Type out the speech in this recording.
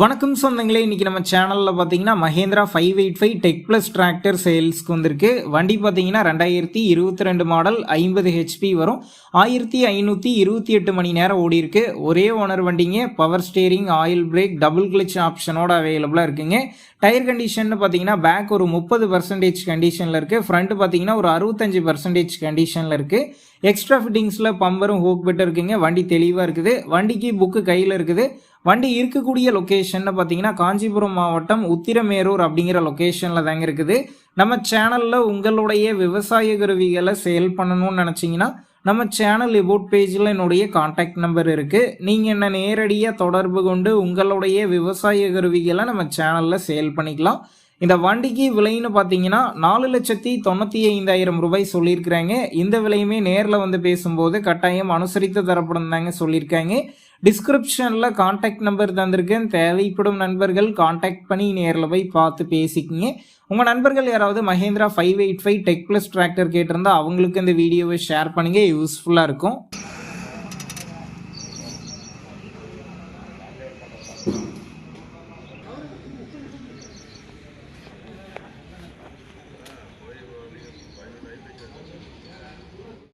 வணக்கம் சொந்தங்களே இன்றைக்கி நம்ம சேனலில் பார்த்தீங்கன்னா Mahindra five eight five tech plus tractor சேல்ஸ்க்கு வந்திருக்கு. வண்டி பார்த்தீங்கன்னா ரெண்டாயிரத்தி இருபத்தி ரெண்டு மாடல் ஐம்பது ஹெச்பி வரும். ஆயிரத்தி ஐநூற்றி இருபத்தி எட்டு மணி நேரம் ஓடிருக்கு ஒரே ஓனர் வண்டிங்க power steering oil brake double clutch ஆப்ஷனோட அவைலபிளாக இருக்குங்க. டயர் கண்டிஷன் பார்த்தீங்கன்னா பேக் ஒரு முப்பது பர்சன்டேஜ் கண்டிஷனில் இருக்குது ஃப்ரண்ட் பார்த்தீங்கன்னா ஒரு அறுபத்தஞ்சு பர்சன்டேஜ் கண்டிஷனில் இருக்குது எக்ஸ்ட்ரா ஃபிட்டிங்ஸில் பம்பரும் ஹோக் பெட்டர் இருக்குங்க. வண்டி தெளிவாக இருக்குது. வண்டிக்கு புக்கு கையில் இருக்குது. வண்டி இருக்கக்கூடிய லொக்கேஷன் பார்த்தீங்கன்னா காஞ்சிபுரம் மாவட்டம் உத்திரமேரூர் அப்படிங்கிற லொக்கேஷனில் தாங்க இருக்குது. நம்ம சேனலில் உங்களுடைய விவசாய கருவிகளை சேல் பண்ணணும்னு நினச்சிங்கன்னா நம்ம சேனல் இபோட் பேஜில் என்னுடைய காண்டாக்ட் நம்பர் இருக்குது நீங்கள் என்ன நேரடியாக தொடர்பு கொண்டு உங்களுடைய விவசாய கருவிகளை நம்ம சேனலில் சேல் பண்ணிக்கலாம். இந்த வண்டிக்கு விலைன்னு பார்த்தீங்கன்னா நாலு லட்சத்தி தொண்ணூற்றி ஐந்தாயிரம் ரூபாய் சொல்லியிருக்கிறாங்க. இந்த விலையுமே நேரில் வந்து பேசும்போது கட்டாயம் அனுசரித்து தரப்படும் தாங்க சொல்லியிருக்காங்க. டிஸ்கிரிப்ஷனில் காண்டாக்ட் நம்பர் தந்திருக்கேன். தேவைப்படும் நண்பர்கள் காண்டாக்ட் பண்ணி நேரில் போய் பார்த்து பேசிக்கிங்க. உங்கள் நண்பர்கள் யாராவது Mahindra five eight five tech plus tractor கேட்டிருந்தால் அவங்களுக்கு இந்த வீடியோவை ஷேர் பண்ணுங்கள் யூஸ்ஃபுல்லாக இருக்கும்.